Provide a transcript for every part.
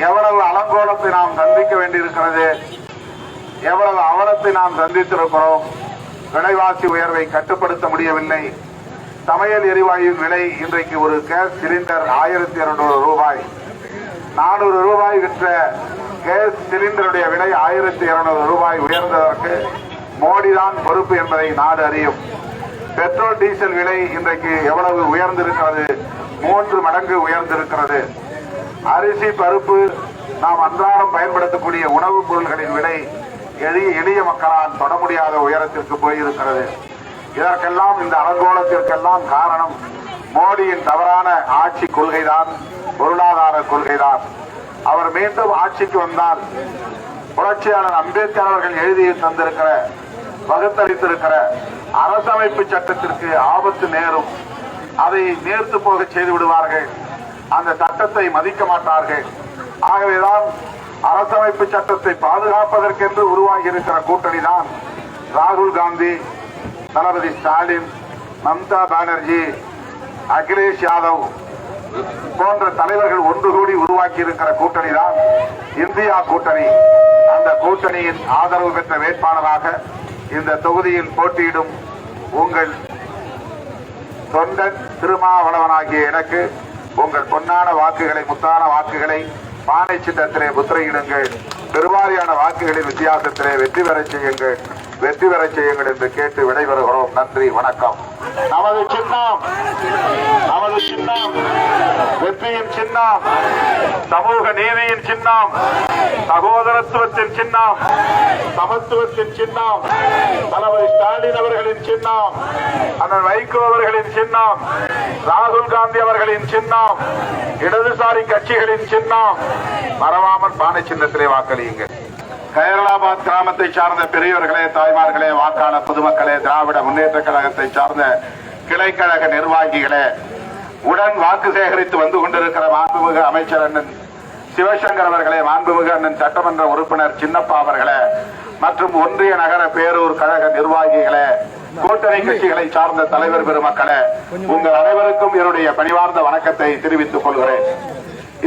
எவ்வளவு அலங்கோலத்தை நாம் சந்திக்க வேண்டியிருக்கிறது? எவ்வளவு அவலத்தை நாம் சந்தித்திருக்கிறோம்? விலைவாசி உயர்வை கட்டுப்படுத்த முடியவில்லை. சமையல் எரிவாயுவின் விலை இன்றைக்கு ஒரு கேஸ் சிலிண்டர் ஆயிரத்தி இருநூறு ரூபாய். நானூறு ரூபாய் விற்ற கேஸ் சிலிண்டருடைய விலை ஆயிரத்தி இருநூறு ரூபாய் உயர்ந்ததற்கு மோடிதான் பொறுப்பு என்பதை நாடு அறியும். பெட்ரோல் டீசல் விலை இன்றைக்கு எவ்வளவு உயர்ந்திருக்கிறது? மூன்று மடங்கு உயர்ந்திருக்கிறது. அரிசி பருப்பு நாம் அன்றாடம் பயன்படுத்தக்கூடிய உணவுப் பொருள்களின் விலை எளிய எளிய மக்களால் தொட முடியாத உயரத்திற்கு போயிருக்கிறது. இதற்கெல்லாம் இந்த அலங்கோலத்திற்கெல்லாம் காரணம் மோடியின் தவறான ஆட்சி கொள்கைதான் பொருளாதார கொள்கைதான். அவர் மீண்டும் ஆட்சிக்கு வந்தால் புரட்சியாளர் அம்பேத்கர் அவர்கள் எழுதி தந்திருக்கிற வகுத்தளித்திருக்கிற அரசமைப்பு சட்டத்திற்கு ஆபத்து நேரும். அதை நேர்த்து போக செய்து விடுவார்கள். அந்த சட்டத்தை மதிக்க மாட்டார்கள். ஆகவேதான் அரசமைப்பு சட்டத்தை பாதுகாப்பதற்கென்று உருவாகி இருக்கிற கூட்டணி தான் ராகுல் காந்தி தளபதி ஸ்டாலின் மம்தா பானர்ஜி அகிலேஷ் யாதவ் போன்ற தலைவர்கள் ஒன்று கூடி உருவாக்கி இருக்கிற கூட்டணி தான் இந்தியா கூட்டணி. அந்த கூட்டணியின் ஆதரவு பெற்ற வேட்பாளராக இந்த தொகுதியில் போட்டியிடும் உங்கள் தொண்டன் திருமாவளவனாகிய எனக்கு உங்கள் பொன்னான வாக்குகளை முத்தான வாக்குகளை பானை சின்னத்திலே முத்திரையிடுங்கள். பெருவாரியான வாக்குகளின் வித்தியாசத்திலே வெற்றி பெறச் செய்யுங்கள். வெற்றி பெறச் செய்யுங்கள் என்று கேட்டு விடைபெறுகிறோம். நன்றி வணக்கம். நமது சின்னம் நமது சின்னம் வெற்றியின் சின்னம் சமூக நீதியின் சின்னம் சகோதரத்துவத்தின் சின்னம். சமத்துவத்தின் சின்னம். தளபதி ஸ்டாலின் அவர்களின் சின்னம். அண்ணன் வைகோ அவர்களின் சின்னம். ராகுல் காந்தி அவர்களின் சின்னம். இடதுசாரி கட்சிகளின் சின்னம். மறவாமல் பானை சின்னத்திலே வாக்களியுங்க கைரளாபாத் கிராமத்தை சார்ந்த பெரியவர்களே தாய்மார்களே வாக்காளர் பொதுமக்களே திராவிட முன்னேற்ற கழகத்தை சார்ந்த கிளைக்கழக நிர்வாகிகளே உடன் வாக்கு சேகரித்து வந்து கொண்டிருக்கிற மாண்புமிகு அமைச்சர் அண்ணன் சிவசங்கர் அவர்களே மாண்புமிகு அண்ணன் சட்டமன்ற உறுப்பினர் சின்னப்பா அவர்களே மற்றும் ஒன்றிய நகர பேரூர் கழக நிர்வாகிகளே கூட்டணி கட்சிகளை சார்ந்த தலைவர் பெருமக்களே உங்கள் அனைவருக்கும் என்னுடைய பணிவார்ந்த வணக்கத்தை தெரிவித்துக் கொள்கிறேன்.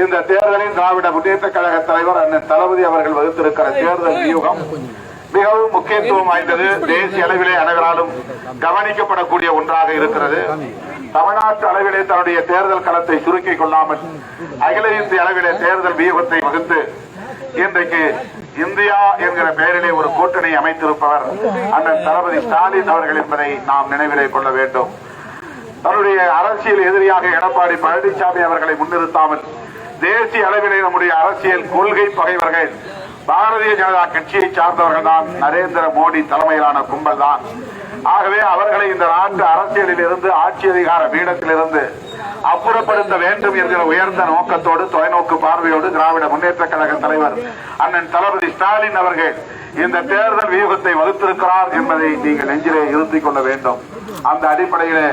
இந்த தேர்தலில் திராவிட முன்னேற்ற கழக தலைவர் அண்ணன் தளபதி அவர்கள் வகுத்திருக்கிற தேர்தல் வியூகம் மிகவும் முக்கியத்துவம் வாய்ந்தது. தேசிய அளவிலே அனைவராலும் கவனிக்கப்படக்கூடிய ஒன்றாக இருக்கிறது. தமிழ்நாட்டு அளவிலே தன்னுடைய தேர்தல் களத்தை சுருக்கிக் கொள்ளாமல் அகில இந்திய அளவிலே தேர்தல் வியூகத்தை வகுத்து இன்றைக்கு இந்தியா என்கிற பெயரிலே ஒரு கூட்டணி அமைத்திருப்பவர் அண்ணன் தளபதி ஸ்டாலின் அவர்கள் என்பதை நாம் நினைவிலே கொள்ள வேண்டும். தன்னுடைய அரசியல் எதிரியாக எடப்பாடி பழனிசாமி அவர்களை முன்னிறுத்தாமல் தேசிய அளவிலே நம்முடைய அரசியல் கொள்கை பகைவர்கள் பாரதிய ஜனதா கட்சியை சார்ந்தவர்கள் தான் நரேந்திர மோடி தலைமையிலான கும்பல் தான் ஆகவே அவர்களை இந்த நாட்டு அரசியலில் இருந்து ஆட்சி அதிகார பீடத்திலிருந்து அப்புறப்படுத்த வேண்டும் என்கிற உயர்ந்த நோக்கத்தோடு தொலைநோக்கு பார்வையோடு திராவிட முன்னேற்ற கழக தலைவர் அண்ணன் தளபதி ஸ்டாலின் அவர்கள் இந்த தேர்தல் வியூகத்தை வகுத்திருக்கிறார் என்பதை நீங்கள் நெஞ்சிலே இருத்திக் கொள்ள வேண்டும். அந்த அடிப்படையிலே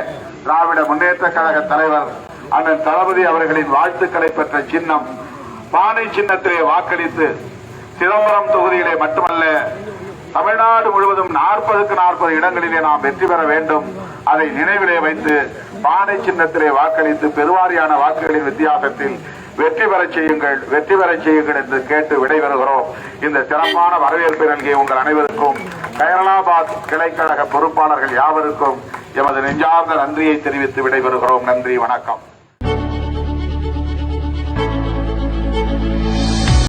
திராவிட முன்னேற்ற கழக தலைவர் அண்ணன் தளபதி அவர்களின் வாழ்த்துக்களை பெற்ற சின்னம் பானை சின்னத்திலே வாக்களித்து சிதம்பரம் தொகுதியிலே மட்டுமல்ல தமிழ்நாடு முழுவதும் நாற்பதுக்கு நாற்பது இடங்களிலே நாம் வெற்றி பெற வேண்டும். அதை நினைவிலே வைத்து பானை சின்னத்திலே வாக்களித்து பெருவாரியான வாக்குகளின் வித்தியாசத்தில் வெற்றி பெறச் செய்யுங்கள் வெற்றி பெறச் செய்யுங்கள் என்று கேட்டு விடைபெறுகிறோம். இந்த சிறப்பான வரவேற்பை நல்கிய உங்கள் அனைவருக்கும் கைரளாபாத் கிளைக்கழக பொறுப்பாளர்கள் யாவருக்கும் எமது நெஞ்சார்ந்த நன்றியை தெரிவித்து விடைபெறுகிறோம். நன்றி வணக்கம்.